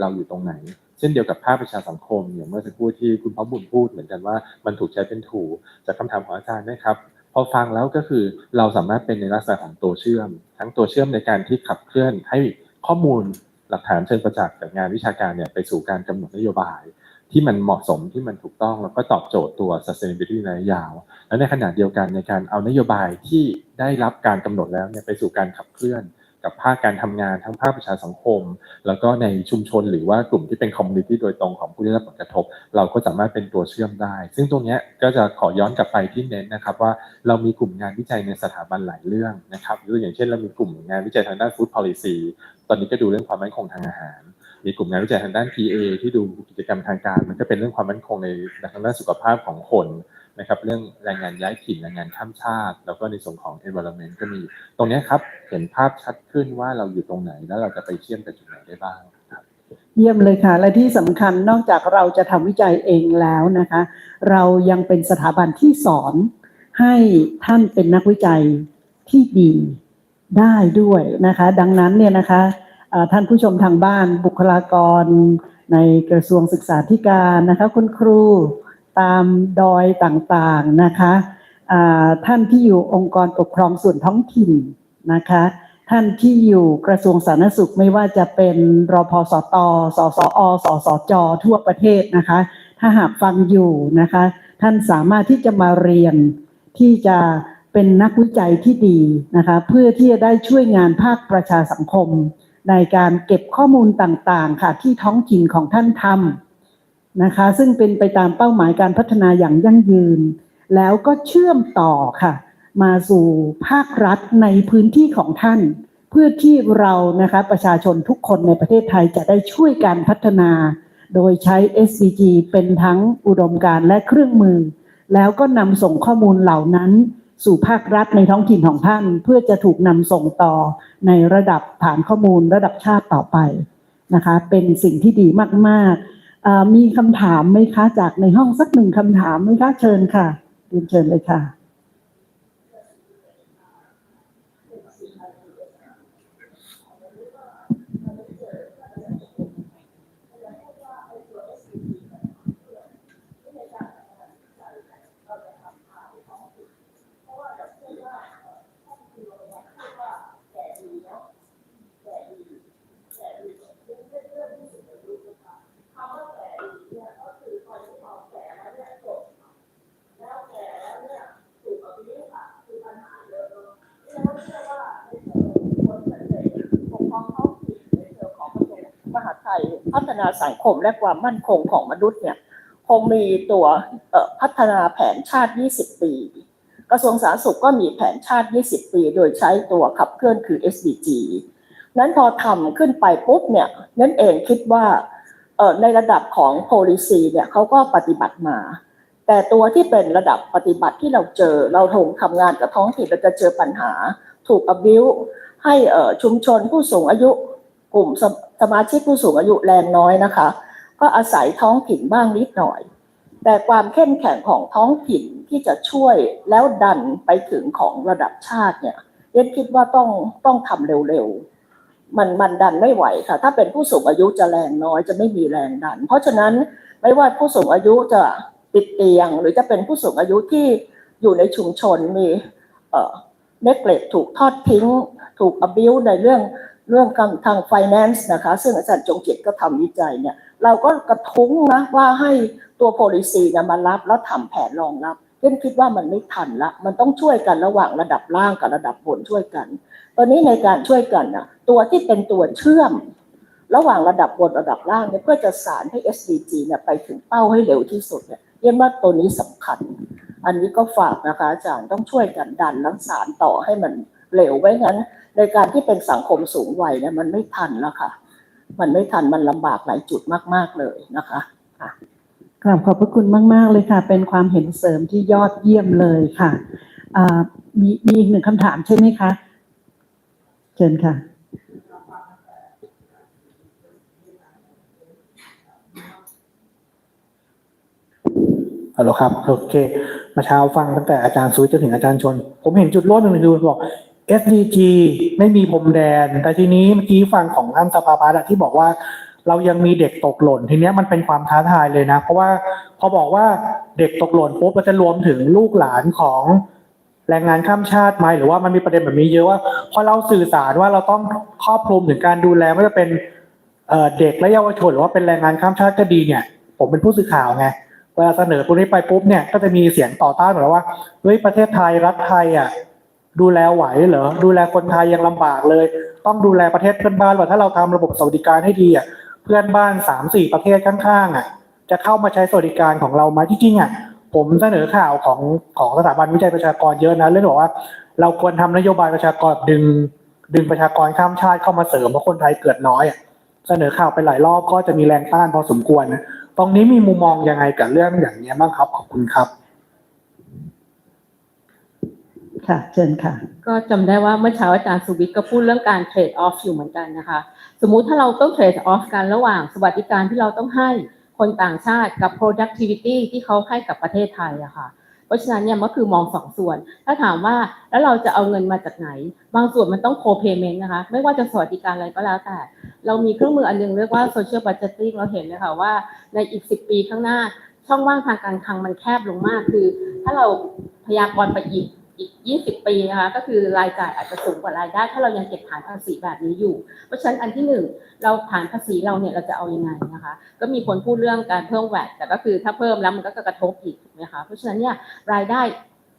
เราอยู่ตรงไหน เช่นเดียวกับภาคประชาสังคมอย่างเมื่อสักครู่ที่คุณพ่อบุญพูดเหมือนกันว่ามันถูกใช้เป็นถูจากคำถามของอาจารย์นะครับพอฟังแล้วก็คือเราสามารถเป็นในลักษณะของตัวเชื่อม ทั้งตัวเชื่อมในการที่ขับเคลื่อนให้ข้อมูลหลักฐานเชิงประจักษ์จากงานวิชาการเนี่ยไปสู่การกำหนดนโยบาย ที่มันเหมาะสมที่มันถูกต้องแล้วก็ตอบโจทย์ตัว sustainability ระยะยาว และในขณะเดียวกันในการเอานโยบายที่ได้รับการกำหนดแล้วเนี่ยไปสู่การขับเคลื่อน กับภาคการทำงานทั้งภาคประชาสังคม แล้วก็ในชุมชนหรือว่ากลุ่มที่เป็นคอมมูนิตี้โดยตรงของผู้ได้รับผลกระทบ เราก็สามารถเป็นตัวเชื่อมได้ ซึ่งตรงนี้ก็จะขอย้อนกลับไปที่เน้นนะครับว่าเรามีกลุ่มงานวิจัยในสถาบันหลายเรื่องนะครับยกตัวอย่างเช่นเรามีกลุ่มงานวิจัยทางด้าน food policy ตอนนี้ก็ดูเรื่องความมั่นคงทางอาหารมีกลุ่มงานวิจัยทางด้าน PA ที่ดูกิจกรรมทางการ มันก็เป็นเรื่องความมั่นคงในทางด้านสุขภาพของคน นะครับเรื่องแรงงานย้ายถิ่นแรงงานข้ามชาติ แล้วก็ในส่วนของ environment ก็มี ตรงนี้ครับเห็นภาพชัดขึ้นว่าเราอยู่ตรงไหนแล้วเราจะไปเชื่อมกับจุดไหนได้บ้างเยี่ยมเลยค่ะ และที่สำคัญนอกจากเราจะทำวิจัยเองแล้วนะคะ เรายังเป็นสถาบันที่สอนให้ท่านเป็นนักวิจัยที่ดีได้ด้วยนะคะ ดังนั้นเนี่ยนะคะท่านผู้ชมทางบ้านบุคลากรในกระทรวงศึกษาธิการนะคะ คุณครู ตามดอยต่างๆนะคะท่านที่อยู่องค์กรปกครองส่วนท้องถิ่นนะคะ ท่านที่อยู่กระทรวงสาธารณสุขไม่ว่าจะเป็นรพสตสสอสสจ ทั่วประเทศนะคะ ถ้าหากฟังอยู่นะคะ ท่านสามารถที่จะมาเรียนที่จะเป็นนักวิจัยที่ดีนะคะ เพื่อที่จะได้ช่วยงานภาคประชาสังคม ในการเก็บข้อมูลต่างๆ ค่ะที่ท้องถิ่นของท่านทำ นะคะ ซึ่งเป็นไปตามเป้าหมายการพัฒนาอย่างยั่งยืน แล้วก็เชื่อมต่อค่ะ มาสู่ภาครัฐในพื้นที่ของท่าน เพื่อที่เรานะคะประชาชนทุกคนในประเทศไทยจะได้ช่วยการพัฒนา โดยใช้ SDG เป็นทั้งอุดมการณ์และเครื่องมือ แล้วก็นำส่งข้อมูลเหล่านั้นสู่ภาครัฐในท้องถิ่นของท่าน เพื่อจะถูกนำส่งต่อในระดับฐานข้อมูลระดับชาติต่อไปนะคะ เป็นสิ่งที่ดีมาก ๆ มีคำถามไหมคะ จากในห้องสักหนึ่งคำถามไหมคะ เชิญค่ะเรียนเชิญเลยค่ะ ปกครองท้องถิ่นในเชิงของกระทรวงมหาดไทย พัฒนาสังคมและความมั่นคงของมนุษย์เนี่ยคงมีตัวพัฒนาแผนชาติ 20 ปี กระทรวงสาธารณสุขก็มีแผนชาติ 20 ปี โดยใช้ตัวขับเคลื่อนคือ SDG นั้นพอทำขึ้นไปปุ๊บเนี่ยนั่นเองคิดว่าในระดับของ policy เนี่ยเขาก็ปฏิบัติมา แต่ตัวที่เป็นระดับปฏิบัติที่เราเจอ เราถงทำงานกับท้องถิ่นเราจะเจอปัญหา ถูก abuse ให้เอ่อชุมชนผู้สูงอายุกลุ่มสมสมาชิกผู้สูงอายุแรงน้อยนะคะ ก็อาศัยท้องถิ่นบ้างนิดหน่อย แต่ความเข้มแข็งของท้องถิ่นที่จะช่วยแล้วดันไปถึงของระดับชาติเนี่ยเอ็นคิดว่าต้องต้องทำเร็วๆมันมันดันไม่ไหวค่ะ ถ้าเป็นผู้สูงอายุจะแรงน้อยจะไม่มีแรงดัน เพราะฉะนั้นไม่ว่าผู้สูงอายุจะติดเตียง หรือจะเป็นผู้สูงอายุที่อยู่ในชุมชนมี เอ่อเนกเลตถูกทอดทิ้ง ถูก abuse ในเรื่องเรื่องทางทาง finance นะคะ ซึ่งอาจารย์จงจิตก็ทำวิจัยเนี่ย เราก็กระทุ้งนะว่าให้ตัว policy เนี่ยมารับแล้วทำแผนรองรับเพื่อนคิดว่ามันไม่ทันละ มันต้องช่วยกันระหว่างระดับล่างกับระดับบนช่วยกัน ตอนนี้ในการช่วยกันนะตัวที่เป็นตัวเชื่อม ระหว่างระดับบนระดับล่างเนี่ยเพื่อจะสารให้ SDG เนี่ยไปถึงเป้าให้เร็วที่สุดเนี่ยเรียกว่าตัวนี้สำคัญ อันนี้ก็ฝากนะคะอาจารย์ต้องช่วยกันดันแลังสารต่อให้มันเร็วไว้งั้น ในการที่เป็นสังคมสูงวัยเนี่ยมันไม่ทันแล้วค่ะ มันไม่ทันมันลำบากหลายจุดมาก ๆเลยนะคะกราบขอบพระคุณมาก ๆ เลยค่ะ เป็นความเห็นเสริมที่ยอดเยี่ยมเลยค่ะอ่ามีมีอีกหนึ่งคำถามใช่ไหมคะเชิญค่ะฮัลโหลครับ โอเค มาเช้าฟังตั้งแต่อาจารย์ซุยจนถึงอาจารย์ชน ผมเห็นจุดร่วมหนึ่งคือบอก SDG ไม่มีพรมแดน แต่ทีนี้เมื่อกี้ฟังของท่านสภาพัฒน์ที่บอกว่า เรายังมีเด็กตกหล่น ทีนี้มันเป็นความท้าทายเลยนะ เพราะว่าพอบอกว่าเด็กตกหล่นปุ๊บเราจะรวมถึงลูกหลานของแรงงานข้ามชาติไหมหรือว่ามันมีประเด็นแบบนี้เยอะว่าพอเราสื่อสารว่าเราต้องครอบคลุมถึงการดูแลไม่ว่าจะเป็นเด็กและเยาวชนหรือว่าเป็นแรงงานข้ามชาติก็ดีเนี่ย ผมเป็นผู้สื่อข่าวไง เวลาเสนอพวนี้ไปปุ๊บเนี่ยก็จะมีเสียงต่อต้านเหมือนว่าเฮ้ยประเทศไทยรัฐไทยอะดูแลไหวเหรอดูแลคนไทยยังลำบากเลย ต้องดูแลประเทศเพื่อนบ้านว่าถ้าเราทำระบบสวัสดิการให้ดีอะเพื่อนบ้านสามสี่ประเทศข้างๆอะ จะเข้ามาใช้สวัสดิการของเรามที่จริงๆอะผมเสนอข่าวของของสถาบันวิจัยประชากรเยอะนะเรื่องบอกว่า เราควรทำนโยบายประชากรดึง ดึงประชากรข้ามชาติเข้ามาเสริมเพราะคนไทยเกิดน้อยอะ เสนอข่าวไปหลายรอบก็จะมีแรงต้านพอสมควรนะตรงนี้มีมุมมองยังไงกับเรื่องอย่างนี้ยบ้างครับ ขอบคุณครับ ค่ะ เชิญค่ะ ก็จำได้ว่าเมื่อเช้าอาจารย์สุวิทย์ก็พูดเรื่องการเทรดออฟอยู่เหมือนกันนะคะ สมมุติถ้าเราต้องเทรดออฟกันระหว่างสวัสดิการที่เราต้องให้คนต่างชาติกับ productivity ที่เขาให้กับประเทศไทยอะค่ะเพราะฉะนั้นเนี่ยมันคือมองสองส่วน ถ้าถามว่าแล้วเราจะเอาเงินมาจากไหน บางส่วนมันต้อง co-payment นะคะ ไม่ว่าจะสวัสดิการอะไรก็แล้วแต่ เรามีเครื่องมืออันหนึงเรียกว่า social budgeting เราเห็นเลยค่ะว่าในอีก 10 ปีข้างหน้าช่องว่างทางการคลังมันแคบลงมาก คือ ถ้าเราพยากรณ์ไปอีกอีก 20 ปีนะคะก็คือรายจ่ายอาจจะสูงกว่ารายได้ ถ้าเรายังเก็บฐานภาษีแบบนี้อยู่ เพราะฉะนั้นอันที่หนึ่งเราฐานภาษีเราเนี่ยเราจะเอายังไงนะคะ ก็มีคนพูดเรื่องการเพิ่มแวดแต่ก็คือถ้าเพิ่มแล้วมันก็จะกระทบอีกถูกไหมคะเพราะฉะนั้นเนี่ยรายได้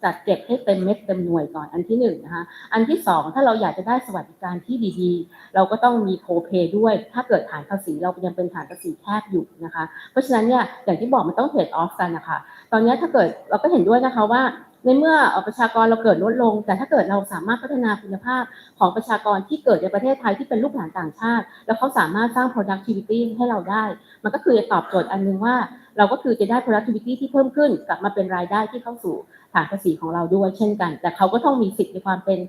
จัดเก็บให้เต็มเม็ดเต็มหน่วยก่อนอันที่หนึ่งนะคะอันที่สองถ้าเราอยากจะได้สวัสดิการที่ดีๆ เราก็ต้องมีโคเพด้วย ถ้าเกิดฐานภาษีเรายังเป็นฐานภาษีแคบอยู่นะคะ เพราะฉะนั้นเนี่ยอย่างที่บอกมันต้องเทรดออฟกันนะคะตอนนี้ถ้าเกิดเราก็เห็นด้วยนะคะว่าในเมื่อประชากรเราเกิดลดลง แต่ถ้าเกิดเราสามารถพัฒนาคุณภาพของประชากรที่เกิดในประเทศไทยที่เป็นลูกหลานต่างชาติ แล้วเขาสามารถสร้าง productivity ให้เราได้ มันก็คือตอบโจทย์อันหนึงว่า เราก็คือจะได้ productivity ที่เพิ่มขึ้น กลับมาเป็นรายได้ที่เข้าสู่ฐานภาษีของเราด้วยเช่นกัน แต่เขาก็ต้องมีสิทธิ์ในความเป็น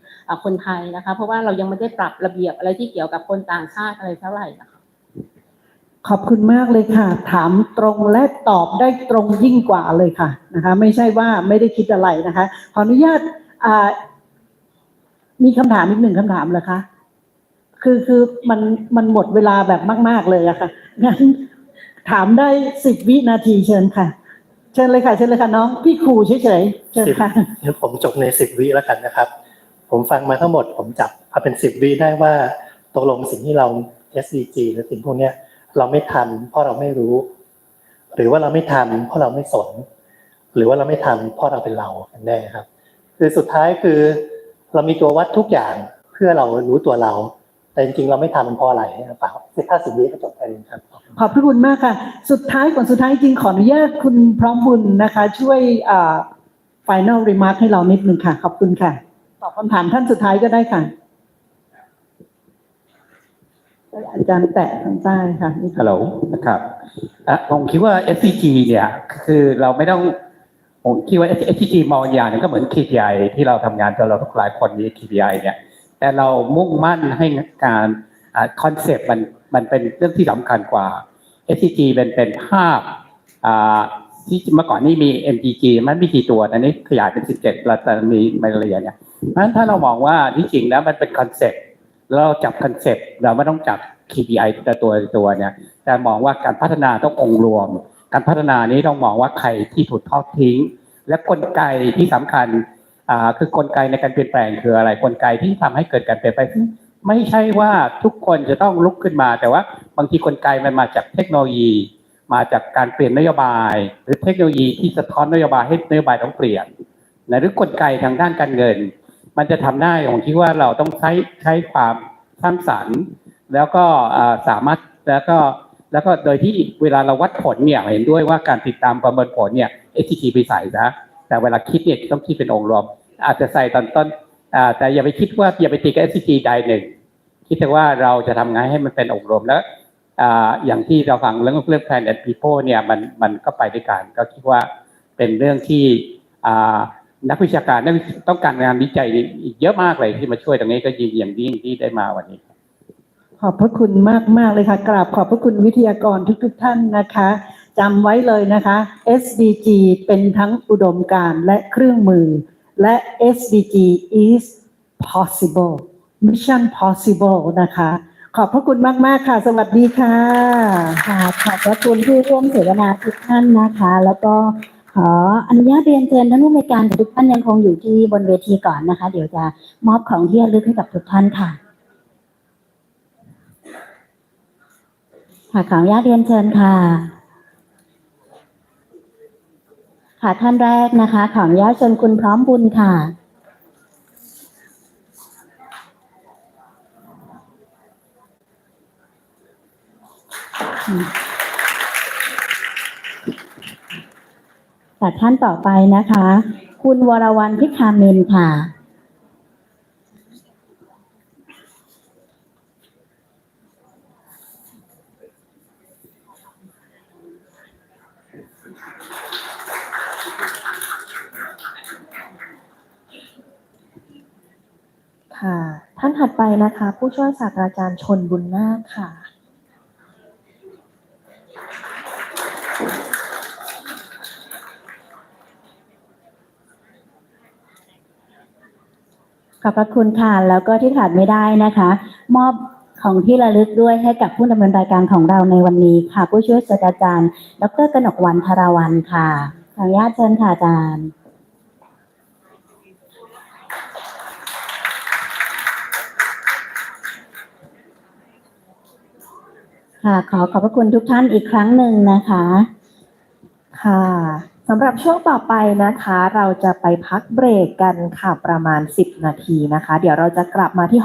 คนไทยนะคะ เพราะว่าเรายังไม่ได้ปรับระเบียบอะไรที่เกี่ยวกับคนต่างชาติอะไรเท่าไหร่นะคะขอบคุณมากเลยค่ะ ถามตรงและตอบได้ตรงยิ่งกว่าเลยค่ะนะคะ ไม่ใช่ว่าไม่ได้คิดอะไรนะคะ ขออนุญาตอ่ามีคำถามอีกหนึ่งคำถามเหรอคะ คือคือมันมันหมดเวลาแบบมาก ๆ เลยอะค่ะงั้น ถามได้สิบวินาทีเชิญค่ะ เชิญเลยค่ะ เชิญเลยค่ะน้องพี่ครูเฉยๆเชิญค่ะ งั้นผมจบในสิบวิแล้วกันนะครับ ผมฟังมาทั้งหมดผมจับเอาเป็นสิบวิได้ว่าตกลงสิ่งที่เรา SDG หรือสิ่งพวกเนี้ย เราไม่ทำเพราะเราไม่รู้ หรือว่าเราไม่ทำเพราะเราไม่สน หรือว่าเราไม่ทำเพราะเราเป็นเรากันแน่ครับ คือสุดท้ายคือเรามีตัววัดทุกอย่างเพื่อเรารู้ตัวเรา แต่จริงๆเราไม่ทำมันเพราะอะไรหรือเปล่าคือถ้าสิบวิก็จบแค่นี้ครับ ขอบพระคุณมากค่ะ สุดท้ายก่อนสุดท้ายจริงขออนุญาตคุณพร้อมบุญนะคะ ช่วยอ่า final remark ให้เรานิดนึงค่ะ ขอบคุณค่ะ ตอบคำถามท่านสุดท้ายก็ได้ค่ะ อาจารย์แตะข้างใต้ค่ะนี่ค่ะฮัลโหลนะครับอะผมคิดว่า SCG เนี่ย คือเราไม่ต้อง ผมคิดว่า SCG มองอย่างหนึงก็เหมือน KPI ที่เราทำงานกันเราทุกหลายคนมี KPI เนี่ย แต่เรามุ่งมั่นให้การคอนเซปต์มันมันเป็นเรื่องที่สำคัญกว่า SCG เป็นเป็นภาพที่เมื่อก่อนนี่มี MGG มันมีกี่ตัวตอนนี้ขยายเป็น 17แล้วแต่มีมาเรียเนี่ยเพราะฉะนั้นถ้าเรามองว่าที่จริงแล้วมันเป็นคอนเซปต์เราจับคอนเซปต์เราไม่ต้องจับ KPI แต่ตัวตัวเนี่ย แต่มองว่าการพัฒนาต้ององค์รวม การพัฒนานี้ต้องมองว่าใครที่ถูกทอดทิ้ง และกลไกที่สำคัญ อ่าคือกลไกในการเปลี่ยนแปลงคืออะไรกลไกที่ทำให้เกิดการเปลี่ยนแปลงไม่ใช่ว่าทุกคนจะต้องลุกขึ้นมา แต่ว่าบางทีกลไกมันมาจากเทคโนโลยี มาจากการเปลี่ยนนโยบาย หรือเทคโนโลยีที่สะท้อนนโยบายให้นโยบายต้องเปลี่ยนนะหรือกลไกทางด้านการเงิน มันจะทำได้ผมคิดว่าเราต้องใช้ใช้ความสร้างสรรค์ แล้วก็สามารถแล้วก็แล้วก็โดยที่เวลาเราวัดผลเนี่ยเห็นด้วยว่าการติดตามประเมินผลเนี่ย STT ไปใส่นะ แต่เวลาคิดเนี่ยต้องคิดเป็นองค์รวม อาจจะใส่ตอนต้นแต่อย่าไปคิดว่าอย่าไปตีกับ STT ใดหนึ่ง คิดแต่ว่าเราจะทำไงให้มันเป็นองค์รวมแล้วอย่างที่เราฟังเรื่องเรื่อง plan and people เนี่ยมันมันก็ไปด้วยกัน ก็คิดว่าเป็นเรื่องที่นักวิชาการต้องการงานวิจัยอีกเยอะมากเลยที่มาช่วยตรงนี้ก็ยินดีอย่างยิ่งที่ได้มาวันนี้ ขอบพระคุณมากมากๆเลยค่ะกราบขอบพระคุณวิทยากรทุก ๆ ท่านนะคะ จำไว้เลยนะคะ SDG เป็นทั้งอุดมการณ์และเครื่องมือ และ SDG is possible mission possible นะคะ ขอบพระคุณมาก ๆ ค่ะ สวัสดีค่ะ ค่ะขอบพระคุณผู้ร่วมเสวนาทุกท่านนะคะ แล้วก็ขออนุญาตเรียนเชิญท่านผู้ในการทุกท่านยังคงอยู่ที่บนเวทีก่อนนะคะ เดี๋ยวจะมอบของที่ระลึกให้กับทุกท่านค่ะค่ะขออนุญาตเรียนเชิญค่ะ ค่ะท่านแรกนะคะ ขออนุญาตเชิญคุณพร้อมบุญค่ะ ค่ะท่านต่อไปนะคะ คุณวรวรรณพิคาเมนค่ะ ท่านถัด ไปนะคะ ผู้ช่วยศาสตราจารย์ชนบุญนาคค่ะ ขอบพระคุณค่ะ แล้วก็ที่ขาดไม่ได้นะคะ มอบของที่ระลึกด้วยให้กับผู้ดำเนินรายการของเราในวันนี้ค่ะ ผู้ช่วยศาสตราจารย์ ดรกนกวันธราวันค่ะขออนุญาตเชิญค่ะอาจารย์ ค่ะ ขอขอบพระคุณทุกท่านอีกครั้งหนึ่งนะคะ ค่ะสำหรับช่วงต่อไปนะคะ เราจะไปพักเบรกกันค่ะประมาณ 10 นาทีนะคะ เดี๋ยวเราจะกลับมาที่